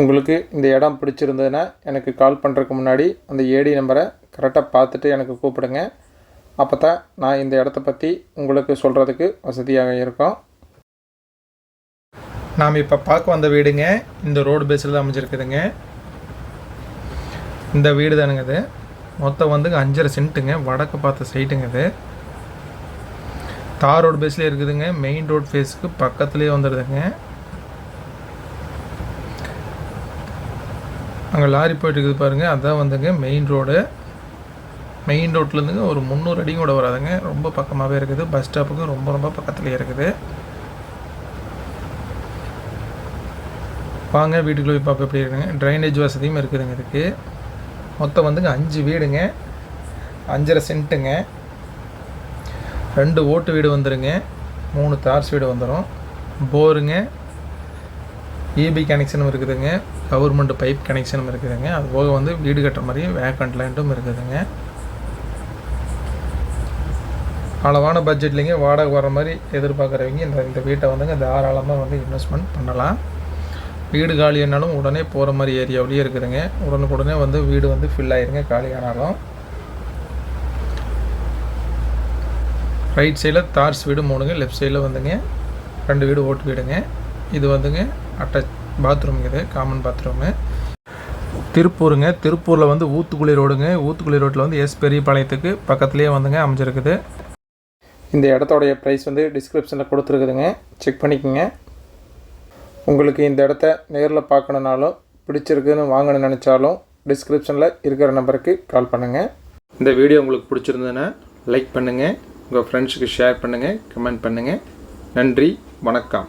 உங்களுக்கு இந்த இடம் பிடிச்சிருந்ததுன்னா எனக்கு கால் பண்ணுறதுக்கு முன்னாடி அந்த ஏடி நம்பரை கரெக்டாக பார்த்துட்டு எனக்கு கூப்பிடுங்க. அப்போ தான் நான் இந்த இடத்த பற்றி உங்களுக்கு சொல்கிறதுக்கு வசதியாக இருக்கும். நாம் இப்போ பார்க்க வந்த வீடுங்க இந்த ரோடு பேஸில் தான் அமைஞ்சிருக்குதுங்க. இந்த வீடு தானுங்க இது. மொத்தம் வந்து அஞ்சரை சென்ட்டுங்க வடக்கு பார்த்த சைட்டுங்க இது. தார் ரோடு பேஸ்லேயே இருக்குதுங்க மெயின் ரோடு ஃபேஸுக்கு பக்கத்துலேயே வந்துடுதுங்க அங்கே லாரி போயிட்டு இருக்குது பாருங்கள் அதான் வந்துங்க மெயின் ரோடு மெயின் ரோட்லேருந்துங்க ஒரு முந்நூறு அடியும் கூட வராதுங்க. ரொம்ப பக்கமாகவே இருக்குது. பஸ் ஸ்டாப்புக்கு ரொம்ப ரொம்ப பக்கத்துலேயே இருக்குது. வாங்க வீட்டுக்குள்ளே போய் பார்ப்ப எப்படி இருக்குங்க. ட்ரைனேஜ் வசதியும் இருக்குதுங்க இதுக்கு. மொத்தம் வந்துங்க அஞ்சு வீடுங்க. அஞ்சரை சென்ட்டுங்க. ரெண்டு ஓட்டு வீடு வந்துருங்க. மூணு தார்ஸ் வீடு வந்துடும் போருங்க. இபி கனெக்ஷனும் இருக்குதுங்க. கவர்மெண்ட் பைப் கனெக்ஷனும் இருக்குதுங்க. அது போக வந்து வீடு கட்டுற மாதிரி வேக்கண்ட் லேண்டும் இருக்குதுங்க. அளவான பட்ஜெட்லேங்க வாடகை வர மாதிரி எதிர்பார்க்குறவங்க இந்த இந்த வீட்டை வந்துங்க தாராளமாக வந்து இன்வெஸ்ட்மெண்ட் பண்ணலாம். வீடு காலியானாலும் உடனே போகிற மாதிரி ஏரியாவிலேயே இருக்குதுங்க. உடனுக்குடனே வந்து வீடு வந்து ஃபில் ஆயிருங்க. காலியானாலும் ரைட் சைடில் தார்ஸ் வீடு மூணுங்க. லெஃப்ட் சைடில் வந்துங்க. ரெண்டு வீடு ஓட்டு வீடுங்க. இது வந்துங்க அட்டாச் பாத்ரூம் இது காமன் பாத்ரூமு திருப்பூருங்க திருப்பூரில் வந்து ஊத்துக்குழி ரோடுங்க. ஊத்துக்குழி ரோட்டில் வந்து எஸ் பெரியபாளையத்துக்கு பக்கத்துலேயே வந்துங்க அமைஞ்சிருக்குது. இந்த இடத்தோடைய ப்ரைஸ் வந்து டிஸ்கிரிப்ஷனில் கொடுத்துருக்குதுங்க. செக் பண்ணிக்கோங்க. உங்களுக்கு இந்த இடத்த நேரில் பார்க்கணுனாலும் பிடிச்சிருக்குன்னு வாங்கணும்னு நினச்சாலும் டிஸ்கிரிப்ஷனில் இருக்கிற நம்பருக்கு கால் பண்ணுங்கள் இந்த வீடியோ உங்களுக்கு பிடிச்சிருந்ததுன்னா லைக் பண்ணுங்கள் உங்கள் ஃப்ரெண்ட்ஸுக்கு ஷேர் பண்ணுங்கள் கமெண்ட் பண்ணுங்கள் நன்றி வணக்கம்.